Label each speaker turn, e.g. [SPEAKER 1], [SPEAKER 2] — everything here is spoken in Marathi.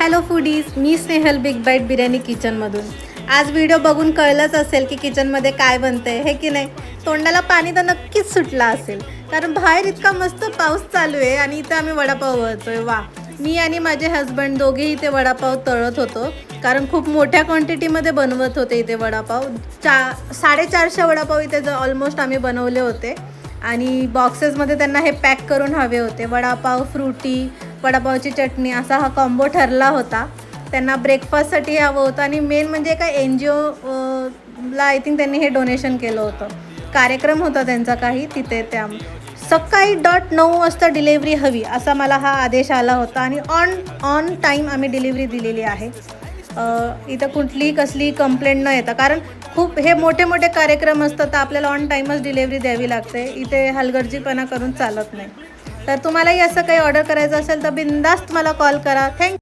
[SPEAKER 1] हॅलो फूडीज मी स्नेहल बिग बाईट बिर्याणी किचनमधून आज व्हिडिओ बघून कळलंच असेल की किचनमध्ये काय बनतंय हे की नाही? तोंडाला पाणी तर नक्कीच सुटला असेल. कारण बाहेर इतका मस्त पाऊस चालू आहे आणि इथं आम्ही वडापाव वळतोय. वा. मी आणि माझे हस्बंड दोघेही इथे वडापाव तळत होतो. कारण खूप मोठ्या क्वांटिटीमध्ये बनवत होते इथे वडापाव. चा साडेचारशे वडापाव इथे ऑलमोस्ट आम्ही बनवले होते. आणि बॉक्सेसमध्ये त्यांना हे पॅक करून हवे होते. वडापाव फ्रुटी वडापावची चटणी असा हा कॉम्बो ठरला होता. त्यांना ब्रेकफास्टसाठी हवं होतं आणि मेन म्हणजे काय एन जी ओला आय थिंक त्यांनी हे डोनेशन केलं होतं. कार्यक्रम होता त्यांचा काही तिथे त्या सकाळी डॉट नऊ वाजता डिलेवरी हवी असा मला हा आदेश आला होता आणि ऑन ऑन टाईम आम्ही डिलिव्हरी दिलेली आहे. इथं कुठलीही कसली कंप्लेंट न येता कारण खूप हे मोठे मोठे कार्यक्रम असतात तर आपल्याला ऑन टाईमच डिलेवरी द्यावी लागते. इथे हलगर्जीपणा करून चालत नाही. तर तुम्हालाही असं काही ऑर्डर करायचं असेल तर बिंदास्त मला कॉल करा. थँक्यू